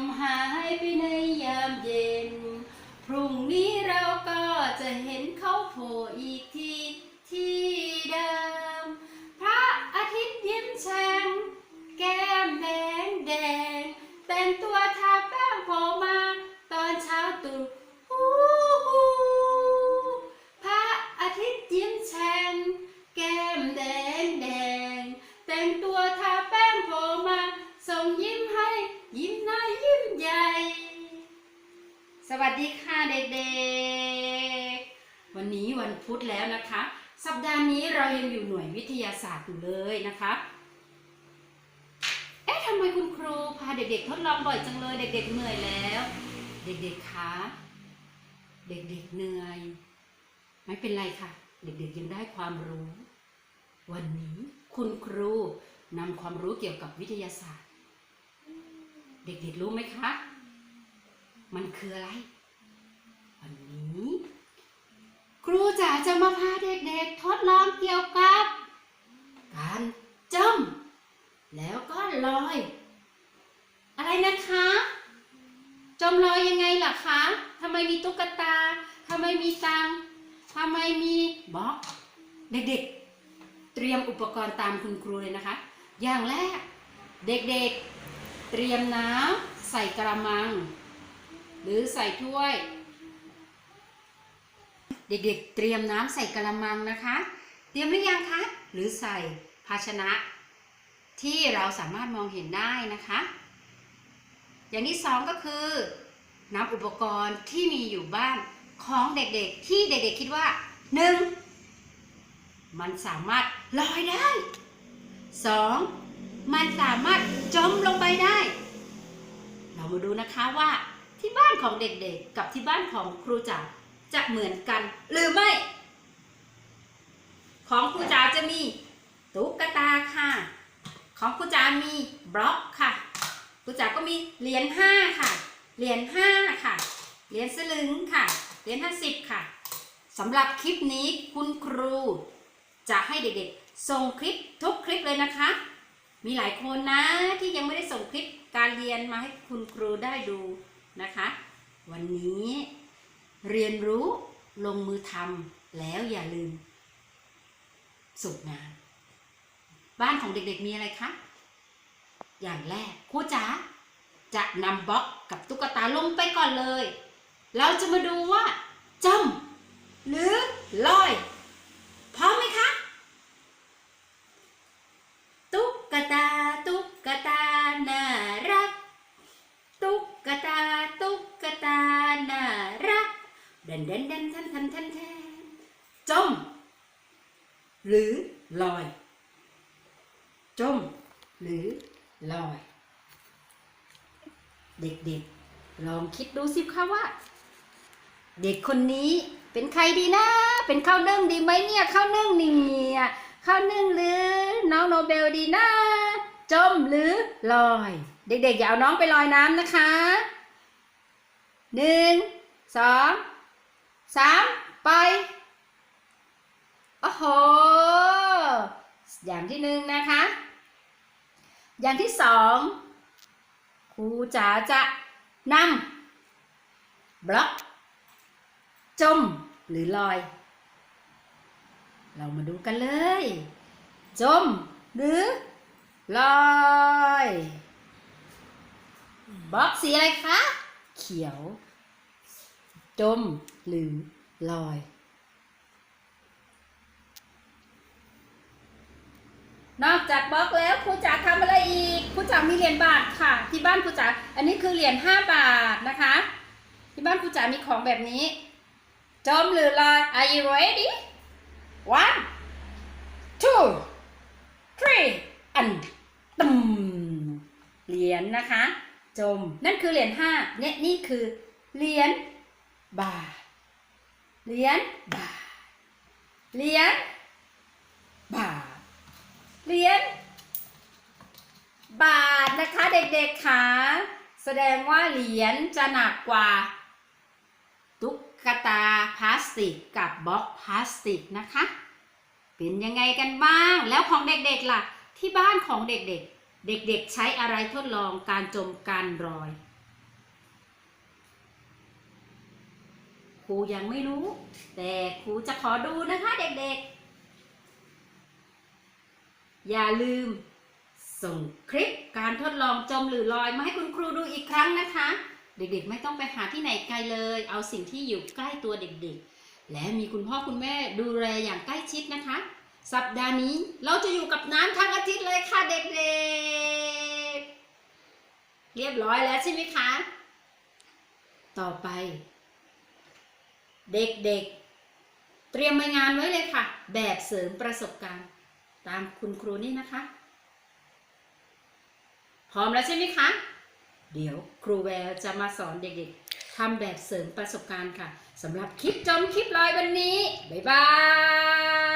มหา ดีค่ะเด็กๆ วันนี้วันพุธแล้วนะคะ สัปดาห์นี้เรายังอยู่หน่วยวิทยาศาสตร์อยู่เลยนะคะ เอ๊ะทำไมคุณครูพาเด็กๆ ทดลองบ่อยจังเลย เด็ก ๆ เหนื่อยแล้ว เด็กๆ คะ เด็กๆ เหนื่อย ไม่เป็นไรค่ะ เด็กๆ ยังได้ความรู้ วันนี้คุณครูนำความรู้เกี่ยวกับวิทยาศาสตร์ เด็กๆ รู้ไหมคะมันคืออะไร ครูจ๋าจะมาพาเด็กๆ ทดลองเกี่ยวกับ การจำแล้วก็ลอย อะไรนะคะ จมลอยยังไงล่ะคะทำไมมีตุ๊กตาทำไมมีตังทำไมมีบล็อก เด็กๆ เตรียมอุปกรณ์ตามคุณครูเลยนะคะ อย่างแรก เด็กๆ เตรียมน้ำใส่กระมัง หรือใส่ถ้วย เด็กๆ เตรียมน้ำใส่กระมังนะคะ เตรียมหรือยังคะ หรือใส่ภาชนะ ที่เราสามารถมองเห็นได้นะคะ อย่างที่สองก็คือนำอุปกรณ์ที่มีอยู่บ้านของเด็กๆ ที่เด็กๆ คิดว่าหนึ่งมันสามารถลอยได้สองมันสามารถจมลงไปได้ เรามาดูนะคะว่าที่บ้านของเด็กๆ กับที่บ้านของครูจ๋า จะเหมือนกัน หรือไม่ ของครูจ๋าจะมีตุ๊กตาค่ะ ของครูจ๋ามีบล็อกค่ะครูจ๋าก็มีเหรียญห้าค่ะ เหรียญห้าค่ะ เหรียญสลึงค่ะ เหรียญห้าสิบค่ะสำหรับคลิปนี้คุณครูจะให้เด็กๆ ส่งคลิปทุกคลิปเลยนะคะ มีหลายคนนะที่ยังไม่ได้ส่งคลิปการเรียนมาให้คุณครูได้ดูนะคะ วันนี้ เรียนรู้ลงมือทำแล้วอย่าลืมส่งงานบ้านของเด็กๆมีอะไรคะ อย่างแรกครูจ๋าจะนำบล็อกกับตุ๊กตาลงไปก่อนเลย เราจะมาดูว่าจำหรือลอย พร้อมไหมคะ ตุ๊กตา ตุ๊กตา น่ารัก ตุ๊กตา ตุ๊กตา น่ารักเดนเดนเดนทันทันทันแทนจม หรือลอย จม หรือลอย เด็กๆ ลองคิดดูสิคะว่า เด็กคนนี้เป็นใครดีนะ เป็นข้าวนึ่งดีไหมเนี่ยข้าวนึ่งนี่เนี่ยข้าวนึ่งหรือน้องโนเบลดีนะจมหรือลอย เด็กๆอย่าเอาน้องไปลอยน้ำนะคะหนึ่งสอง สามไปโอ้โหอย่างที่หนึ่งนะคะ อย่างที่สองครูจ๋าจะนำบล็อก จมหรือลอย เรามาดูกันเลย จมหรือลอยบล็อกสีอะไรคะ เขียว จมหรือลอย นอกจากบล็อกแล้วครูจ๋าทำอะไรอีกครูจ๋ามีเหรียญบาทค่ะ ที่บ้านครูจ๋าอันนี้คือเหรียญ5บาทนะคะ ที่บ้านครูจ๋ามีของแบบนี้ จมหรือลอย Are you ready one two three and ตึมเหรียญนะคะ จมนั่นคือเหรียญห้าเนี่ยนี่คือเหรียญ บาทเหรียญบาทเหรียญบาทเหรียญบาทนะคะเด็กๆค่ะแสดงว่าเหรียญจะหนักกว่า ตุ๊กตาพลาสติกกับบล็อกพลาสติกนะคะ เป็นยังไงกันบ้าง แล้วของเด็กๆล่ะ ที่บ้านของเด็กๆ เด็กๆ ใช้อะไรทดลองการจมการรอย รูยังไม่รู้ แต่ครูจะขอดูนะคะเด็กๆ อย่าลืม ส่งคลิปการทดลองจมหรือลอยมาให้คุณครูดูอีกครั้งนะคะ เด็กๆ ไม่ต้องไปหาที่ไหนไกลเลย เอาสิ่งที่อยู่ใกล้ตัวเด็กๆ และมีคุณพ่อคุณแม่ดูแลอย่างใกล้ชิดนะคะ สัปดาห์นี้เราจะอยู่กับน้ำทั้งอาทิตย์เลยค่ะเด็กๆ เรียบร้อยแล้วใช่ไหมคะต่อไป เด็กๆ เตรียมใบงานไว้เลยค่ะ แบบเสริมประสบการณ์ ตามคุณครูนี่นะคะ พร้อมแล้วใช่ไหมคะ เดี๋ยวครูแววจะมาสอนเด็กๆทำแบบเสริมประสบการณ์ค่ะสำหรับคลิปจมคลิปลอยวันนี้ บ๊ายบาย